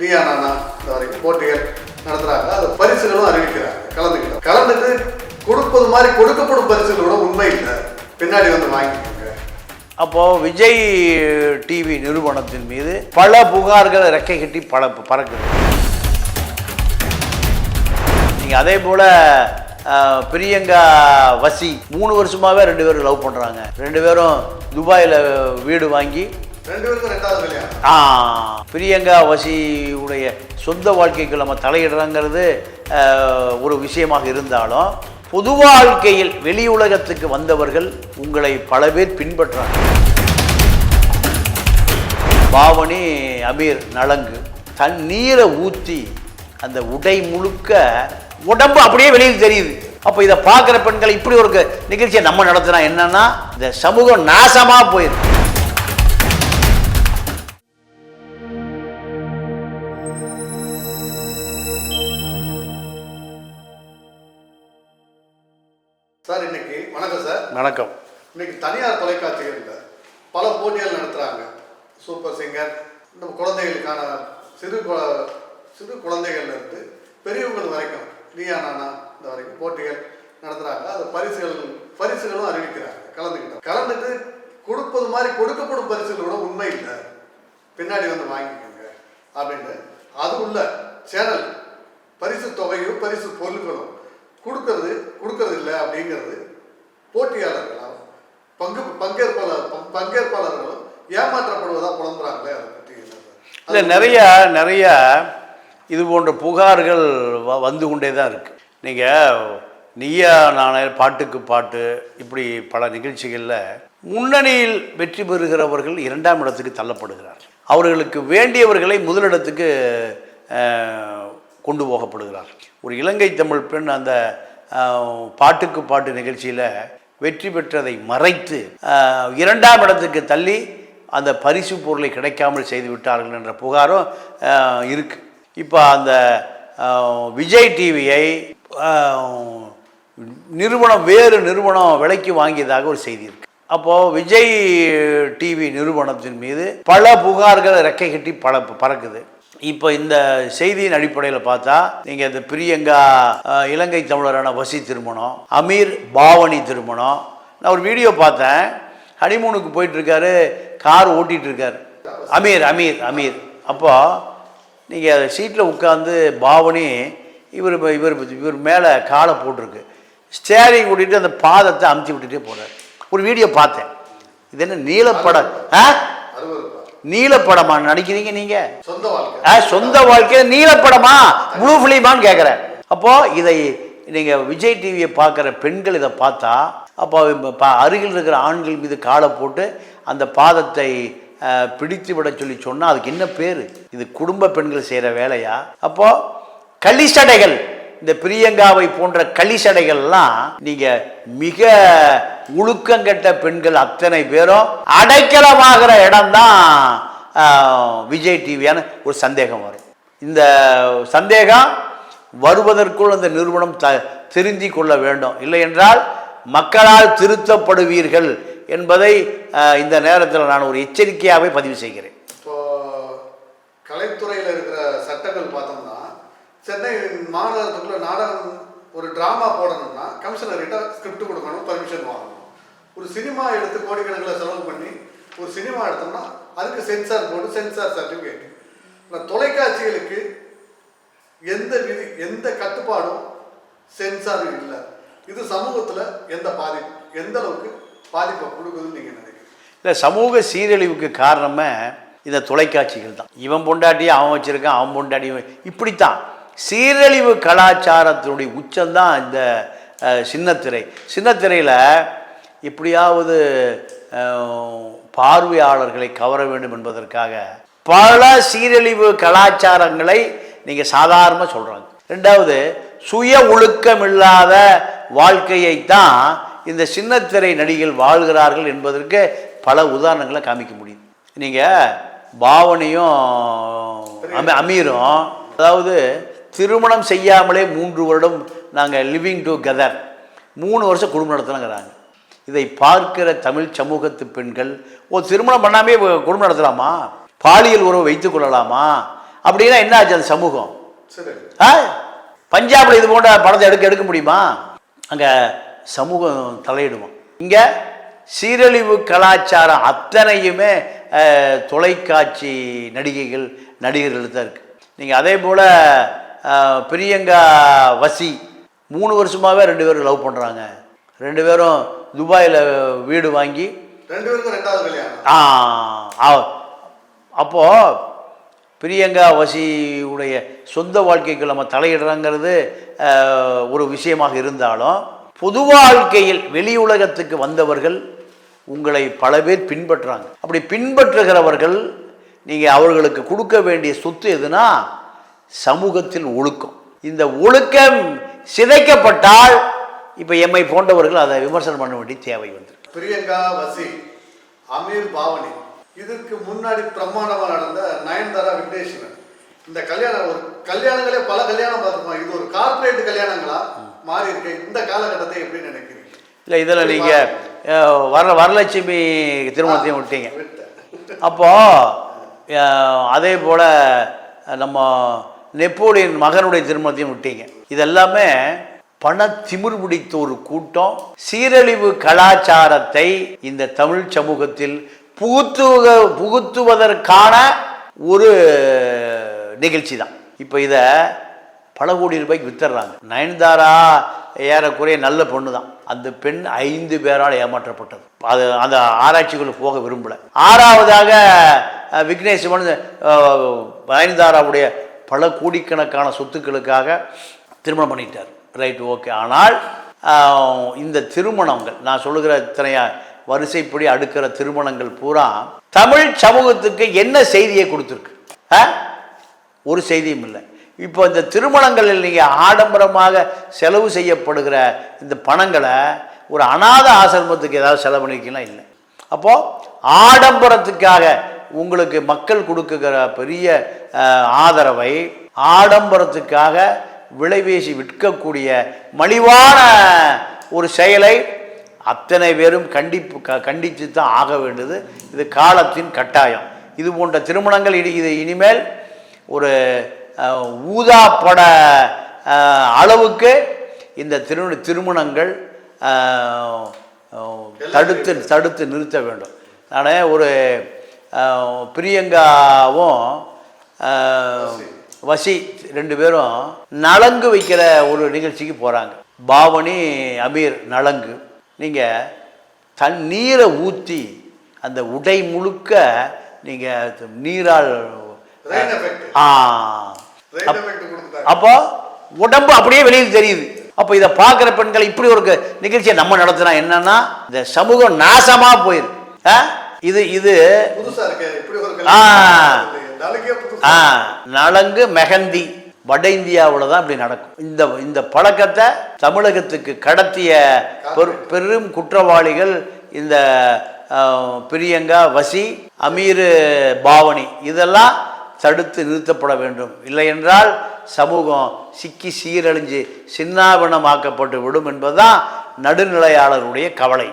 நீயா நானா இந்த வரைக்கும் போட்டிகள் நடத்துறாங்க. அது பரிசுகளும் அறிவிக்கிறாங்க. கலந்துக்கிட்டோம். கலந்துட்டு கொடுப்பது மாதிரி கொடுக்கப்படும் பரிசுகளோட உண்மை இல்லை. பின்னாடி வந்து வாங்கிக்கோங்க. அப்போது விஜய் டிவி நிறுவனத்தின் மீது பல புகார்கள் ரெக்கை கட்டி பல பறக்குது. நீங்கள் அதே போல் பிரியங்கா வசி மூணு வருஷமாகவே ரெண்டு பேரும் லவ் பண்ணுறாங்க ரெண்டு பேரும் துபாயில் வீடு வாங்கி ரெண்டு பேருக்கும் ரெண்டாவது கல்யாணம் ஆ, பிரியங்கா வசியுடைய சொந்த வாழ்க்கைக்கு நம்ம தலையிடுறோங்கிறது ஒரு விஷயமாக இருந்தாலும் பொது வாழ்க்கையில் வெளி உலகத்துக்கு வந்தவர்கள் உங்களை பல பேர் பின்பற்றாங்க. பாவனி அமீர் நலங்கு தன் நீரை ஊற்றி அந்த உடை முழுக்க உடம்பு அப்படியே வெளியில் தெரியுது. அப்போ இதை பார்க்குற பெண்கள் இப்படி ஒரு நிகழ்ச்சியை நம்ம நடத்தினா என்னன்னா இந்த சமூகம் நாசமாக போயிருக்கு சார் இன்னைக்கு வணக்கம் சார். வணக்கம். இன்னைக்கு தனியார் தொலைக்காட்சிகளில் பல போட்டிகள் நடத்துகிறாங்க சூப்பர் சிங்கர் இந்த குழந்தைகளுக்கான சிறு குழ- சிறு குழந்தைகள்ல இருந்து பெரியவங்கள் வரைக்கும் நீயா நானா இந்த வரைக்கும் போட்டிகள் நடத்துகிறாங்க அது பரிசுகள் பரிசுகளும் அறிவிக்கிறாங்க. கலந்துக்கிட்டோம். கலந்துட்டு கொடுப்பது மாதிரி கொடுக்கப்படும் பரிசுகளோட உண்மை இல்லை. பின்னாடி வந்து வாங்கிக்கோங்க அப்படின்னு. அது உள்ள சேனல். பரிசு தொகையும் பரிசு பொருட்களும். கொடுக்கறது கொடுக்கறது இல்லை அப்படிங்கிறது போட்டியாளர்களால் பங்கு பங்கேற்பாளர் பங்கேற்பாளர்களும் ஏமாற்றப்படுவதாக புலம்புறாங்களே அதை பற்றி இல்லை நிறைய நிறைய இது போன்ற புகார்கள் வ- வந்து கொண்டே தான் இருக்குது நீங்கள் நீயா நானே பாட்டுக்கு பாட்டு இப்படி பல நிகழ்ச்சிகளில் முன்னணியில் வெற்றி பெறுகிறவர்கள் இரண்டாம் இடத்துக்கு தள்ளப்படுகிறார்கள். அவர்களுக்கு வேண்டியவர்களை முதலிடத்துக்கு கொண்டு போகப்படுகிறார். ஒரு இலங்கை தமிழ் பெண் அந்த பாட்டுக்கு பாட்டு நிகழ்ச்சியில் வெற்றி பெற்றதை மறைத்து இரண்டாம் இடத்துக்கு தள்ளி அந்த பரிசு பொருளை கிடைக்காமல் செய்து விட்டார்கள் என்ற புகாரும் இருக்குது இருக்கு. இப்போ அந்த விஜய் டிவியை நிறுவனம் வேறு நிறுவனம் விலைக்கு வாங்கியதாக ஒரு செய்தி இருக்கு. அப்போது விஜய் டிவி நிறுவனத்தின் மீது பல புகார்கள் ரெக்கை கட்டி பல பறக்குது. இப்போ இந்த செய்தியின் அடிப்படையில் பார்த்தா நீங்கள் இந்த பிரியங்கா இலங்கை தமிழரான வசி திருமணம் அமீர் பாவனி திருமணம். நான் ஒரு வீடியோ பார்த்தேன். ஹனிமூனுக்கு போயிட்டுருக்காரு கார் ஓட்டிகிட்டு இருக்கார் அமீர் அமீர் அமீர். அப்போ நீங்கள் சீட்டில் உட்காந்து பாவனி இவர் இவர் இவர் மேலே காலை போட்டிருக்கு. ஸ்டேரிங் ஓட்டிட்டு அந்த பாதத்தை அமுத்தி விட்டுட்டே போகிறார் ஒரு வீடியோ பார்த்தேன். இது என்ன நீலப்படம் ஆ? நீலப்படமா நடிக்கிறீங்க நீங்கள் சொந்த வாழ்க்கை. நீலப்படமா? ப்ளூ ஃபிலிமான்னு கேட்குறேன் அப்போ இதை நீங்கள் விஜய் டிவியை பார்க்குற பெண்கள் இதை பார்த்தா அப்போ அருகில் இருக்கிற ஆண்கள் மீது காலை போட்டு அந்த பாதத்தை பிடித்து விட சொல்லி சொன்னால் அதுக்கு என்ன பேர்? இது குடும்ப பெண்கள் செய்கிற வேலையா? அப்போ களிசடைகள். இந்த பிரியங்காவை போன்ற களிசடைகள்லாம் நீங்கள் மிக உழுக்கங்கெட்ட பெண்கள் அத்தனை பேரும் அடைக்கலமாகிற இடம்தான் விஜய் டிவியான ஒரு சந்தேகம் வரும். இந்த சந்தேகம் வருவதற்குள் அந்த நிறுவனம் த திருந்தி கொள்ள வேண்டும். இல்லை என்றால் மக்களால் திருத்தப்படுவீர்கள் என்பதை இந்த நேரத்தில் நான் ஒரு எச்சரிக்கையாகவே பதிவு செய்கிறேன். இப்போ கலைத்துறையில் இருக்கிற சட்டங்கள் பார்த்தோம்னா சென்னை மாநகரத்துக்குள்ள நாடகம் ஒரு டிராமா போடணும்னா கமிஷனர்கிட்ட ஸ்கிரிப்ட் கொடுக்கணும் பர்மிஷன் வாங்கணும். ஒரு சினிமா எடுத்து கோடிக்கணக்கில் செலவு பண்ணி ஒரு சினிமா எடுத்தோம்னா அதுக்கு சென்சார் போர்டு சென்சார் சர்டிஃபிகேட் ஆனால் தொலைக்காட்சிகளுக்கு எந்த விதி எந்த கட்டுப்பாடும் சென்சாரும் இல்லை. இது சமூகத்தில் எந்த பாதிப்பு எந்த அளவுக்கு பாதிப்பை கொடுக்குதுன்னு நீங்கள் நினைக்கிறீங்க? இல்லை சமூக சீரழிவுக்கு காரணமே இந்த தொலைக்காட்சிகள் தான். இவன் பொண்டாட்டி அவன் வச்சுருக்கான் அவன் பொண்டாட்டி இப்படித்தான். சீரழிவு கலாச்சாரத்தினுடைய உச்சம்தான் இந்த சின்னத்திரை. சின்னத்திரையில் எப்படியாவது பார்வையாளர்களை கவர வேண்டும் என்பதற்காக பல சீரழிவு கலாச்சாரங்களை நீங்கள் சாதாரணமாக சொல்கிறாங்க ரெண்டாவது சுய ஒழுக்கமில்லாத வாழ்க்கையைத்தான் இந்த சின்னத்திரை நடிகள் வாழ்கிறார்கள் என்பதற்கு பல உதாரணங்களை காமிக்க முடியும். நீங்கள் பாவனையும் அமீரும் அதாவது திருமணம் செய்யாமலே மூன்று வருடம் நாங்கள் லிவிங் டுகெதர் மூணு வருஷம் குடும்பம் நடத்துனாங்கிறாங்க இதை பார்க்கிற தமிழ் சமூகத்து பெண்கள் ஓ திருமணம் பண்ணாமே குடும்பம் நடத்தலாமா? பாலியல் உறவு வைத்துக் கொள்ளலாமா? அப்படின்னா என்ன ஆச்சு அந்த சமூகம்? சரி ஆ? பஞ்சாப்ல இது போன்ற படத்தை எடுக்க எடுக்க முடியுமா? அங்கே சமூகம் தலையிடுமா இங்கே சீரழிவு கலாச்சாரம் அத்தனையுமே தொலைக்காட்சி நடிகைகள் நடிகர்கள் தான் இருக்கு. நீங்கள் அதே போல் பிரியங்கா வசி மூணு வருஷமாகவே ரெண்டு பேரும் லவ் பண்ணுறாங்க ரெண்டு பேரும் துபாயில் வீடு வாங்கி ரெண்டு பேருக்கும் ரெண்டாவது கல்யாணம். ஆ, ஆ- அப்போ பிரியங்கா வசியுடைய சொந்த வாழ்க்கைக்கு நம்ம தலையிடுறோங்கிறது ஒரு விஷயமாக இருந்தாலும் பொது வாழ்க்கையில் வெளி உலகத்துக்கு வந்தவர்கள் உங்களை பல பேர் பின்பற்றுறாங்க அப்படி பின்பற்றுகிறவர்கள் நீங்கள் அவர்களுக்கு கொடுக்க வேண்டிய சொத்து எதுனா சமூகத்தில் ஒழுக்கம். இந்த ஒழுக்கம் சிதைக்கப்பட்டால் இப்போ எம்மை போன்றவர்கள் அதை விமர்சனம் பண்ண வேண்டிய தேவை வந்திருக்கு. பிரியங்கா வசி அமீர் பாவனி இதுக்கு முன்னாடி பிரம்மாண்டமா நடந்த நயன்தாரா விக்னேஸ்வரன். இந்த கல்யாணம் ஒரு கல்யாணங்களே பல கல்யாணம் பார்த்துருப்போம். இது ஒரு கார்ப்பரேட் கல்யாணங்களா மாறி இருக்கு இந்த காலகட்டத்தை எப்படி நினைக்கிறீங்க? இல்லை இதில் நீங்கள் வர வரலட்சுமி திருமணத்தையும் விட்டீங்க. விட்டேன். அப்போ அஹ், அதே போல் நம்ம நெப்போலியன் மகனுடைய திருமணத்தையும் விட்டீங்க. இதெல்லாமே பண திமிர் பிடித்த ஒரு கூட்டம். சீரழிவு கலாச்சாரத்தை இந்த தமிழ் சமூகத்தில் புகுத்துவ புகுத்துவதற்கான ஒரு நிகழ்ச்சி தான் இப்போ இதை பல கோடி ரூபாய்க்கு வித்துடுறாங்க நயன்தாரா ஏறக்குறைய நல்ல பொண்ணு தான் அந்த பெண் ஐந்து பேரால் ஏமாற்றப்பட்டது. அது அந்த ஆராய்ச்சிக்குள்ளே போக விரும்பலை. ஆறாவதாக விக்னேஷ் நயன்தாராவுடைய பல கோடிக்கணக்கான சொத்துக்களுக்காக திருமணம் பண்ணிட்டார். ரைட் ஓகே ஆனால் இந்த திருமணங்கள் நான் சொல்லுகிற இத்தனையா வரிசைப்படி அடுக்கிற திருமணங்கள் பூரா தமிழ் சமூகத்துக்கு என்ன செய்தியை கொடுத்துருக்கு? ஆ? ஒரு செய்தியும் இல்லை. இப்போ இந்த திருமணங்களில் நீங்கள் ஆடம்பரமாக செலவு செய்யப்படுகிற இந்த பணங்களை ஒரு அநாத ஆசிரமத்துக்கு ஏதாவது செலவு பண்ணிக்கலாம் இல்லை. அப்போது ஆடம்பரத்துக்காக உங்களுக்கு மக்கள் கொடுக்குகிற பெரிய ஆதரவை ஆடம்பரத்துக்காக விலைவேசி விற்கக்கூடிய மலிவான ஒரு செயலை அத்தனை பேரும் கண்டிப்பு க கண்டித்து தான் ஆக வேண்டியது. இது காலத்தின் கட்டாயம். இது போன்ற திருமணங்கள் இனி இது இனிமேல் ஒரு ஊதா பட அளவுக்கு இந்த திரு திருமணங்கள் தடுத்து தடுத்து நிறுத்த வேண்டும். நான் ஒரு பிரியங்காவும் வசி. ரெண்டு பேரும் நலங்கு வைக்கிற ஒரு நிகழ்ச்சிக்கு போகிறாங்க பாவனி அமீர் நலங்கு. நீங்கள் தன் நீரை ஊற்றி அந்த உடை முழுக்க நீங்கள் நீரால் அப்போ உடம்பு அப்படியே வெளியில் தெரியுது. அப்போ இதை பார்க்குற பெண்கள் இப்படி ஒரு நிகழ்ச்சியை நம்ம நடத்தினா என்னன்னா இந்த சமூகம் நாசமா போயிரு. ஆ? இது இது நலங்கு மெஹந்தி. வட இந்தியாவில் தான் இப்படி நடக்கும். இந்த இந்த பழக்கத்தை தமிழகத்துக்கு கடத்திய பெரு பெரும் குற்றவாளிகள் இந்த பிரியங்கா வசி அமீர் பாவனி இதெல்லாம் தடுத்து நிறுத்தப்பட வேண்டும். இல்லை என்றால் சமூகம் சிக்கி சீரழிஞ்சு சின்னாபின்னமாக்கப்பட்டு விடும் என்பதுதான் நடுநிலையாளருடைய கவலை.